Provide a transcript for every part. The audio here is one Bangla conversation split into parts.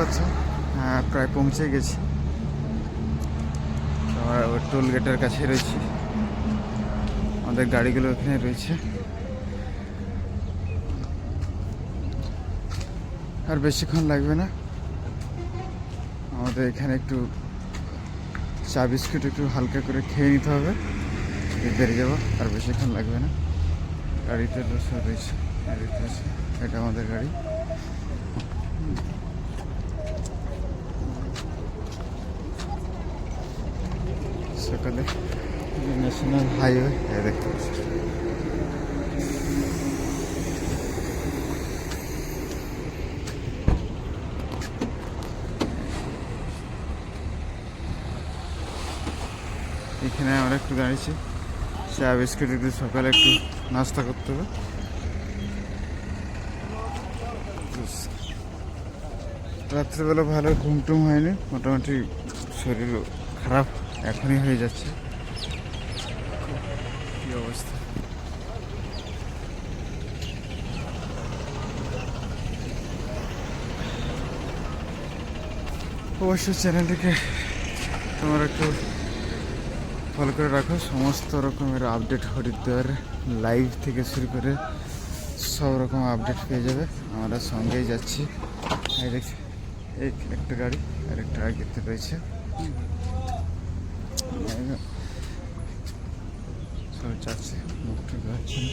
হচ্ছে হ্যাঁ প্রায় পৌঁছে গেছি। টোল গেটের কাছে রয়েছি। আমাদের গাড়িগুলো এখানে রয়েছে। আর বেশিক্ষণ লাগবে না। আমাদের এখানে একটু চা বিস্কুট একটু হালকা করে খেয়ে নিতে হবে। বেরিয়ে যাব, আর বেশিক্ষণ লাগবে না। গাড়িতে সব রয়েছে। এটা আমাদের গাড়ি। সকালে। ন্যাশনাল হাইওয়ে দেখতে পাচ্ছি এখানে আমরা একটু দাঁড়িয়েছি। চা বিস্কুট একটু সকালে একটু নাস্তা করতে হবে। রাত্রেবেলা ভালো ঘুম টুম হয়নি মোটামুটি শরীর খারাপ। এখনই হয়ে যাচ্ছে। কি অবস্থা? অবশ্যই চ্যানেলটিকে তোমরা একটু ফলো করে রাখো। সমস্ত রকমের আপডেট হরিদ্বার লাইভ থেকে শুরু করে সব রকম আপডেট পেয়ে যাবে। আমরা সঙ্গেই যাচ্ছি। এই দেখছি একটা গাড়ি আর একটা আগেতে রয়েছে মুখটা যাচ্ছে না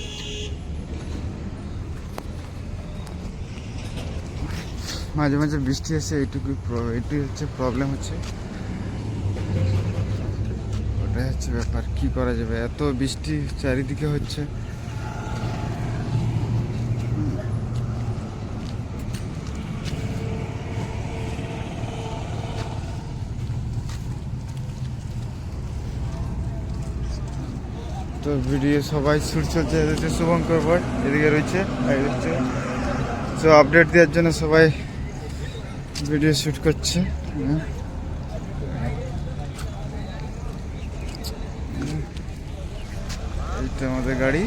মাঝে মাঝে বৃষ্টি এসে এইটুকুই প্র- এইটুই হচ্ছে প্রবলেম হচ্ছে। ওটাই হচ্ছে ব্যাপার, কি করা যাবে? এত বৃষ্টি চারিদিকে হচ্ছে। তো ভিডিও সবাই শুট চলছে শুভঙ্কর বয় এদিকে রয়েছে তো আপডেট দেওয়ার জন্য সবাই ভিডিও শ্যুট করছে। হ্যাঁ। এইটা আমাদের গাড়ি।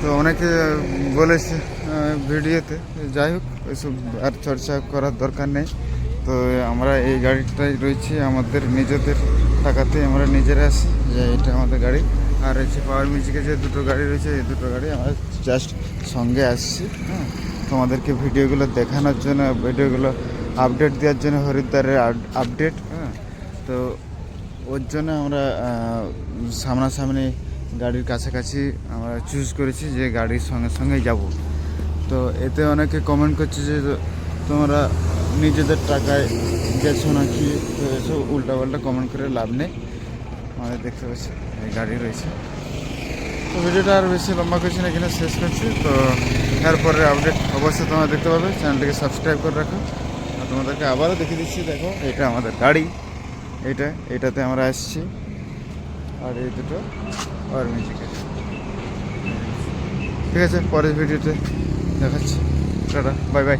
তো অনেকে বলেছে ভিডিওতে। যাই হোক ওইসব আর চর্চা করার দরকার নেই। তো আমরা এই গাড়িটাই রয়েছে, আমাদের নিজেদের টাকাতে আমরা নিজেরা আসি যে এটা আমাদের গাড়ি। আর হচ্ছে পাওয়ার মিউজিকে যে দুটো গাড়ি রয়েছে, এই দুটো গাড়ি আমরা জাস্ট সঙ্গে আসছি হ্যাঁ। তোমাদেরকে ভিডিওগুলো দেখানোর জন্য, ভিডিওগুলো আপডেট দেওয়ার জন্য হরিদ্বারের আপডেট হ্যাঁ। তো ওর জন্য আমরা সামনাসামনি গাড়ির কাছাকাছি আমরা চুজ করেছি যে গাড়ির সঙ্গে সঙ্গেই যাব। তো এতে অনেকে কমেন্ট করছে যে তোমরা নিজেদের টাকায় গেছো নাকি? এসব উল্টাপাল্টা কমেন্ট করে লাভ নেই। আমাদের দেখতে পাচ্ছি, এই গাড়ি রয়েছে। তো ভিডিওটা আর বেশি লম্বা করছি না, এখানে শেষ করছি। তো এরপরে আপডেট অবশ্যই তোমরা দেখতে পাবে। চ্যানেলটিকে সাবস্ক্রাইব করে রাখো। আর তোমাদেরকে আবারও দেখিয়ে দিচ্ছি, দেখো, এটা আমাদের গাড়ি। এইটা এটাতে আমরা আসছি। আর এই দুটো আর মিউজিকের ঠিক আছে, পরের ভিডিওতে দেখাচ্ছি। Tata bye bye